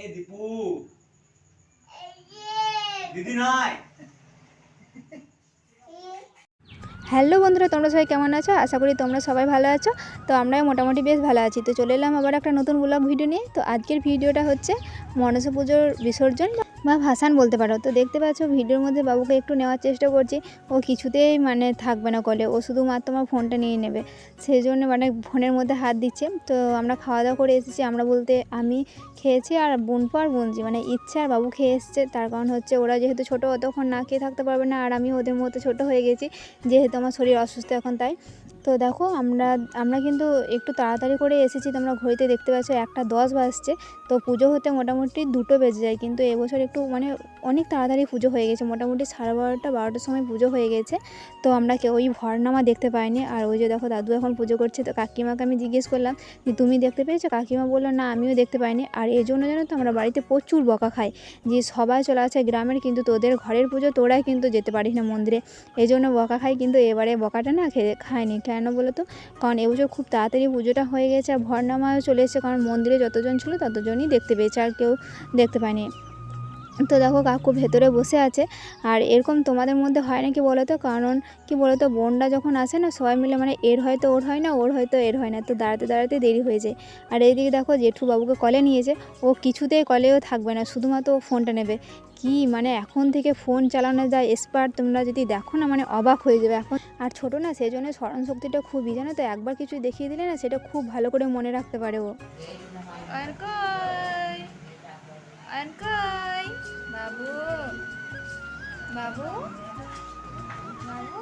এ দীপু দিদি নয় হ্যালো বন্ধুরা তোমরা সবাই কেমন আছো? আশা করি তোমরা সবাই ভালো আছো। তো আমরাও মোটামুটি বেশ ভালো আছি। তো চলে এলাম আবার একটা নতুন ব্লগ ভিডিও নিয়ে। তো আজকের ভিডিওটা হচ্ছে মনসা পুজোর বিসর্জন বা ভাসান বলতে পারো। তো দেখতে পাচ্ছ, ভিডিওর মধ্যে বাবুকে একটু নেওয়ার চেষ্টা করছি। ও কিছুতেই মানে থাকবে না কলে ও শুধুমাত্র আমার ফোনটা নিয়ে নেবে। সেই জন্য মানে ফোনের মধ্যে হাত দিচ্ছে। তো আমরা খাওয়া দাওয়া করে এসেছি। আমরা বলতে আমি খেয়েছি আর বোনপো আর বোনজি। মানে ইচ্ছে আর বাবু খেয়ে এসছে। তার কারণ হচ্ছে ওরা যেহেতু ছোটো, অতক্ষণ না খেয়ে থাকতে পারবে না। আর আমি ওদের মতো ছোট হয়ে গেছি। যেহেতু আমার শরীর অসুস্থ এখন তাই। তো দেখো আমরা আমরা কিন্তু একটু তাড়াতাড়ি করে এসেছি, তোমরা ঘড়িতে দেখতে পাচ্ছ একটা দশ বাজছে, তো পুজো হতে মোটামুটি দুটো বেজে যায়, কিন্তু এবছর একটু মানে অনেক তাড়াতাড়ি পুজো হয়ে গেছে, মোটামুটি সাড়ে বারোটা, বারোটার সময় পুজো হয়ে গেছে, তো আমরা কেউ ওই ভরনামা দেখতে পাইনি, আর ওই যে দেখো দাদু এখন পুজো করছে, তো কাকিমাকে আমি জিজ্ঞেস করলাম যে তুমি দেখতে পেয়েছ? কাকিমা বলল, না, আমিও দেখতে পাইনি। আর এই জন্য জানো তো আমরা বাড়িতে প্রচুর বকা খাই, যে সবাই চলে আসে গ্রামের, কিন্তু তোদের ঘরের পুজো তোরাই কিন্তু যেতে পারিস না মন্দিরে, এই জন্য বকা খাই, কিন্তু এবারে বকাটা না খেয়ে খায়নি কেন বলো তো? কারণ এবছর খুব তাড়াতাড়ি পুজোটা হয়ে গেছে আর ভরনামাও চলে এসেছে। কারণ মন্দিরে যতজন ছিল ততজনই দেখতে পেয়েছে আর কেউ দেখতে পায়নি। তো দেখো কাকু ভেতরে বসে আছে। আর এরকম তোমাদের মধ্যে হয় নাকি বলো তো? কারণ কি বলো তো? বোনটা যখন আসে না, সবাই মিলে মানে এর হয়তো ওর হয় না, ওর হয়তো এর হয় না। তো দাঁড়াতে দাঁড়াতে দেরি হয়ে যায়। আর এইদিকে দেখো জেঠু বাবুকে কলে নিয়েছে ও কিছুতেই কলেও থাকবে না। শুধুমাত্র ও ফোনটা নেবে। কি? মানে এখন থেকে ফোন চালানো যায় এক্সপার্ট তোমরা যদি দেখো না মানে অবাক হয়ে যাবে এখন। আর ছোটো না সেই জন্য স্মরণ শক্তিটা খুবই, জানো তো? একবার কিছু দেখিয়ে দিলে না, সেটা খুব ভালো করে মনে রাখতে পারে ও। বাবু বাবু বাবু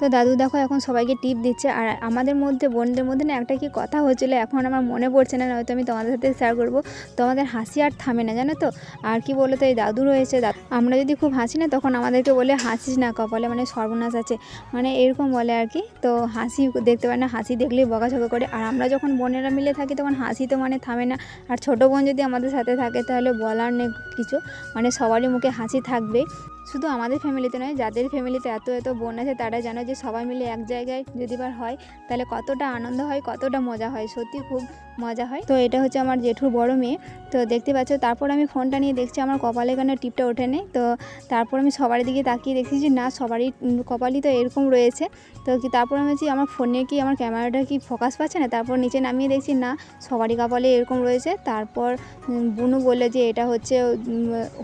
তো দাদু দেখো এখন সবাইকে টিপ দিচ্ছে আর আমাদের মধ্যে, বোনদের মধ্যে না একটা কি কথা হচ্ছিল এখন আমার মনে পড়ছে না হয়তো আমি তোমাদের সাথে শেয়ার করব। তো আমাদের হাসি আর থামে না, জানো তো? আর কি বলো তো এই দাদু রয়েছে আমরা যদি খুব হাসি না, তখন আমাদেরকে বলে হাসিস না কপালে মানে সর্বনাশ আছে মানে এরকম বলে আর কি। তো হাসি দেখতে পারে না, হাসি দেখলেই বকাঝকা করে। আর আমরা যখন বোনেরা মিলে থাকি, তখন হাসি তো মানে থামে না। আর ছোটো বোন যদি আমাদের সাথে থাকে, তাহলে বলার নেই কিছু মানে সবারই মুখে হাসি থাকবে শুধু আমাদের ফ্যামিলিতে নয়, যাদের ফ্যামিলিতে এত এত বোন আছে, তারা জানো যে সবাই মিলে এক জায়গায় যদি বার হয়, তাহলে কতটা আনন্দ হয়, কতটা মজা হয় সত্যি খুব মজা হয়। তো এটা হচ্ছে আমার জেঠুর বড় মেয়ে। তো দেখতে পাচ্ছ, তারপর আমি ফোনটা নিয়ে দেখছি, আমার কপালে কেন টিপটা ওঠে নেই তো তারপর আমি সবার দিকে তাকিয়ে দেখছি যে, না, সবারই কপালই তো এরকম রয়েছে। তো কি, তারপর আমি বলছি, আমার ফোনে কি, আমার ক্যামেরাটা কি ফোকাস পাচ্ছে না? তারপর নিচে নামিয়ে দেখছি, না, সবারই কপালে এরকম রয়েছে। তারপর বুনু বললে যে, এটা হচ্ছে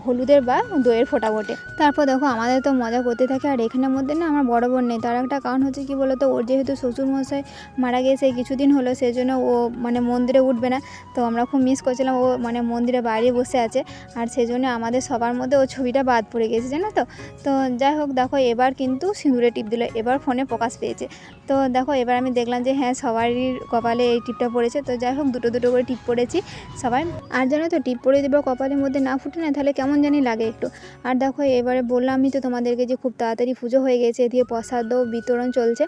হলুদের বা দইয়ের ফোঁটা বটে। তারপর দেখো আমাদের তো মজা করতে থাকে, আর এখানের মধ্যে না আমার বড় বোন নেই। তার একটা কারণ হচ্ছে কি বলতো, ওর যেহেতু শ্বশুরমশাই মারা গেছে কিছুদিন হলো সেই জন্য ও মানে মন্দিরে উঠবে না। তো আমরা খুব মিস করছিলাম, ও মানে মন্দিরে বাইরে বসে আছে, আর সেই জন্য আমাদের সবার মধ্যে ও ছবিটা বাদ পড়ে গেছে, জানো তো? তো যাই হোক, দেখো এবার কিন্তু সিঁদুরে টিপ দিল, এবার ফোনে প্রকাশ পেয়েছে। তো দেখো, এবার আমি দেখলাম যে হ্যাঁ সবারই কপালে এই টিপটা পড়েছে। তো যাই হোক, দুটো দুটো করে টিপ পড়েছি সবাই আর জানো তো, টিপ পড়ে দেবো কপালের মধ্যে না ফুটে না, তাহলে কেমন জানি লাগে একটু। আর দেখো, এবারে বললামই তো তোমাদেরকে যে খুব তাড়াতাড়ি পুজো হয়ে গেছে, এদিকে প্রসাদও বিতরণ চলছে।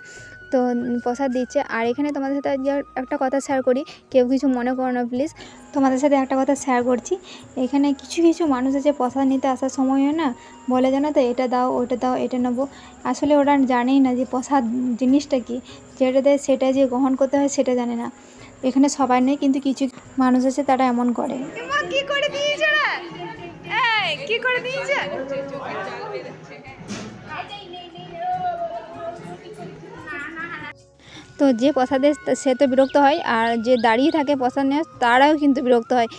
তো প্রসাদ দিচ্ছে। আর এখানে তোমাদের সাথে একটা কথা শেয়ার করি। কেউ কিছু মনে করো না প্লিজ তোমাদের সাথে একটা কথা শেয়ার করছি। এখানে কিছু কিছু মানুষ আছে প্রসাদ নিতে আসার সময়ও না, বলে জানো তো, এটা দাও, ওটা দাও, এটা নেব। আসলে ওরা জানেই না যে প্রসাদ জিনিসটা কি, যেটা দেয় সেটা যে গ্রহণ করতে হয় সেটা জানে না। এখানে সবাই নেই, কিন্তু কিছু মানুষ আছে তারা এমন করে। কি করে দিয়েছে? তো যে প্রসাদে সে তো বিরক্ত হয় আর যে দাঁড়িয়ে থাকে প্রসাদ নেওয়া তারাও কিন্তু বিরক্ত হয়।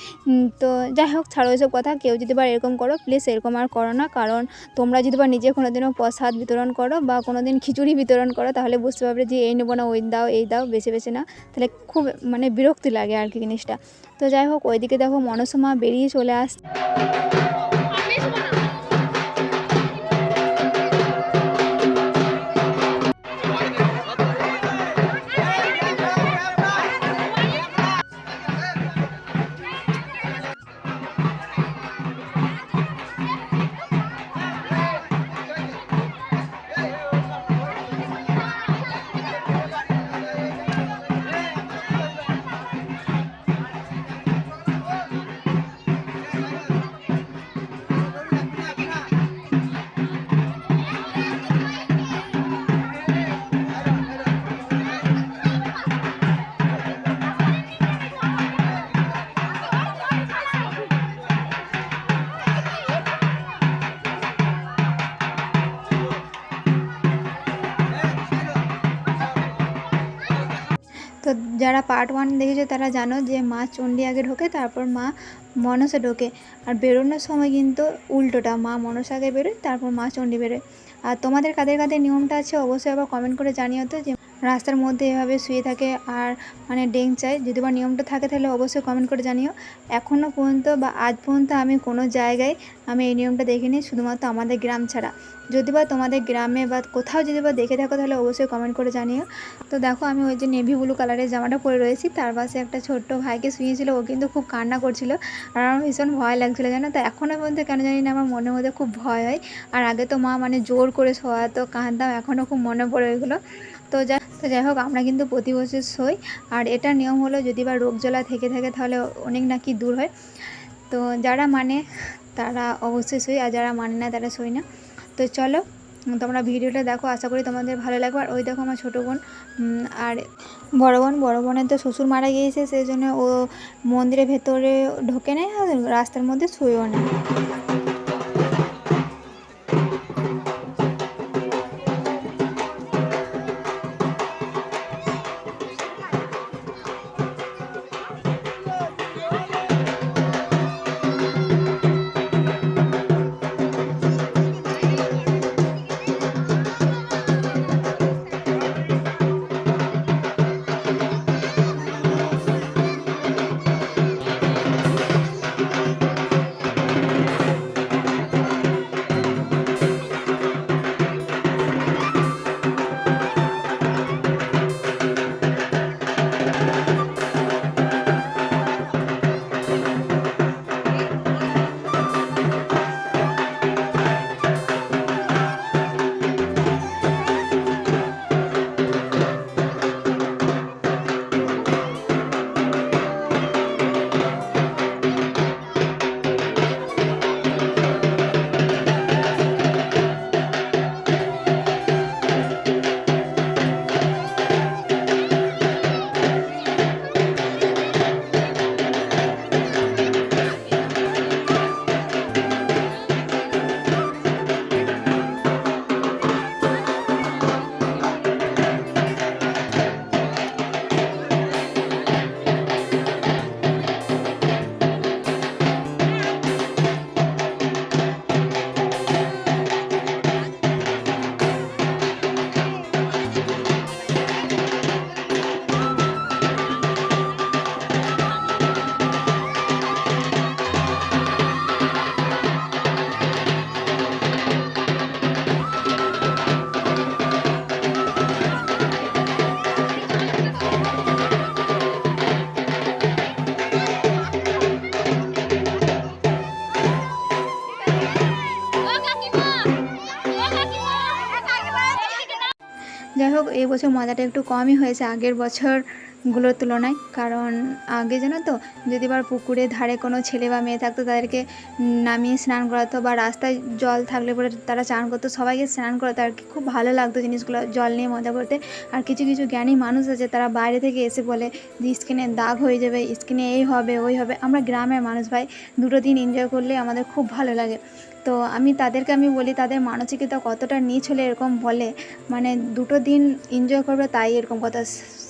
তো যাই হোক, ছাড়ো এসব কথা, কেউ যদি বা এরকম করো প্লিজ এরকম আর করো না, কারণ তোমরা যদি বা নিজে কোনো দিনও প্রসাদ বিতরণ করো বা কোনো দিন খিচুড়ি বিতরণ করো, তাহলে বুঝতে পারবে যে এই নেব না, ওই দাও, এই দাও বেছে বেছে না। তাহলে খুব মানে বিরক্তি লাগে আর কি জিনিসটা। তো যাই হোক, ওইদিকে দেখো মনসমা বেরিয়ে চলে আসছে যারা পার্ট ওয়ান দেখেছে তারা জানো যে মা চণ্ডী আগে ঢোকে, তারপর মা মনসা ঢোকে। আর বেরোনোর সময় কিন্তু উল্টোটা, মা মনসা আগে বেরোয়, তারপর মা চণ্ডী বেরোয়। আর তোমাদের কাদের কাদের নিয়মটা আছে অবশ্যই আবার কমেন্ট করে জানিও তো যে রাস্তার মধ্যে এভাবে শুয়ে থাকে আর মানে ডেং চায়। যদি বা নিয়মটা থাকে তাহলে অবশ্যই কমেন্ট করে জানিও। এখনও পর্যন্ত বা আজ পর্যন্ত আমি কোনো জায়গায় আমি এই নিয়মটা দেখিনি, শুধুমাত্র আমাদের গ্রাম ছাড়া। যদি বা তোমাদের গ্রামে বা কোথাও যদি বা দেখে থাকো তাহলে অবশ্যই কমেন্ট করে জানিও। তো দেখো আমি ওই যে নেভি ব্লু কালারের জামাটা পরে রয়েছি। তার পাশে একটা ছোট্ট ভাইকে শুয়েছিল, ও কিন্তু খুব কান্না করছিল আর আমার ভীষণ ভয় লাগছিল জানো তো। এখনও পর্যন্ত কেন জানি না আমার মনের মধ্যে খুব ভয় হয়। আর আগে তো মা মানে জোর করে শোয়াতো, কাঁদতাম এখনও খুব মনে পড়ে ওইগুলো। তো যা তো যাই হোক, আমরা কিন্তু প্রতি বছর সই। আর এটার নিয়ম হলো, যদি বা রোগ জ্বালা থেকে থাকে, তাহলে অনেক নাকি দূর হয়। তো যারা মানে তারা অবশ্যই সই, আর যারা মানে না, তারা সই না। তো চলো, তোমরা ভিডিওটা দেখো, আশা করি তোমাদের ভালো লাগবে। আর ওই দেখো আমার ছোটো বোন আর বড় বোন, বড় বোনের তো শ্বশুর মারা গিয়েছে, সেই জন্য ও মন্দিরের ভেতরে ঢোকে নেয় রাস্তার মধ্যে শুয়েও না যাই এই বছর মজাটা একটু কমই হয়েছে আগের বছরগুলোর তুলনায়। কারণ আগে জানো তো, যদি বা পুকুরে ধারে কোনো ছেলে বা মেয়ে থাকতো, তাদেরকে নামিয়ে স্নান করাতো বা রাস্তায় জল থাকলে পরে তারা চান করতো, সবাইকে স্নান করাতো। আর কি খুব ভালো লাগতো জিনিসগুলো, জল নিয়ে মজা করতে। আর কিছু কিছু জ্ঞানী মানুষ আছে, তারা বাইরে থেকে এসে বলে যে, স্কিনে দাগ হয়ে যাবে, স্কিনে এই হবে, ওই হবে। আমরা গ্রামের মানুষ ভাই, দুটো দিন এনজয় করলে আমাদের খুব ভালো লাগে। তো আমি তাদেরকে আমি বলি, তাদের মানসিকতা কতটা নিচ হলে এরকম বলে। মানে দুটো দিন এনজয় করবে তাই এরকম কথা।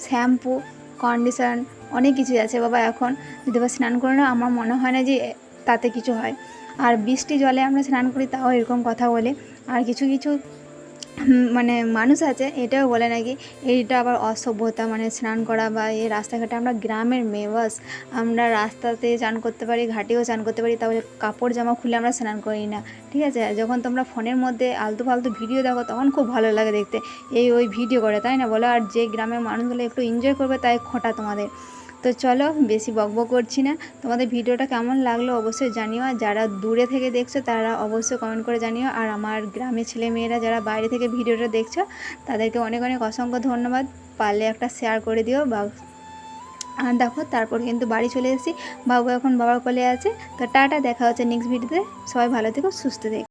শ্যাম্পু কন্ডিশন অনেক কিছু আছে বাবা এখন। যদি বা স্নান করে না আমার মনে হয় না যে তাতে কিছু হয়। আর বৃষ্টি জলে আমরা স্নান করি, তাও এরকম কথা বলে। আর কিছু কিছু মানে মানুষ আছে, এটাও বলে নাকি, এইটা আবার অসভ্যতা মানে স্নান করা বা এই রাস্তাঘাটে আমরা গ্রামের মেয়ে, বাস, আমরা রাস্তাতে চান করতে পারি, ঘাটেও চান করতে পারি, তাহলে কাপড়, জামা খুলে আমরা স্নান করি না, ঠিক আছে? যখন তোমরা ফোনের মধ্যে আলতু ফালতু ভিডিও দেখো, তখন খুব ভালো লাগে দেখতে, এই ওই ভিডিও করে, তাই না বলো? আর যে গ্রামের মানুষগুলো একটু এনজয় করবে, তাই খোঁটা তোমাদের। তো চলো বেশি বকবক করছি না। তোমাদের ভিডিওটা কেমন লাগল অবশ্যই জানিও। আর যারা দূরে থেকে দেখছ, তারা অবশ্যই কমেন্ট করে জানিও। আর আমার গ্রামের ছেলে মেয়েরা যারা বাইরে থেকে ভিডিওটা দেখছ, তাদেরকে অনেক অনেক অসংখ্য ধন্যবাদ। পারলে একটা শেয়ার করে দিও বা আর দেখো, তারপর কিন্তু বাড়ি চলে এসেছি। বাবু এখন বাবার কোলে আছে। তো টাটা, দেখা হচ্ছে নেক্সট ভিডিওতে সবাই ভালো থেকো, সুস্থ থেকো।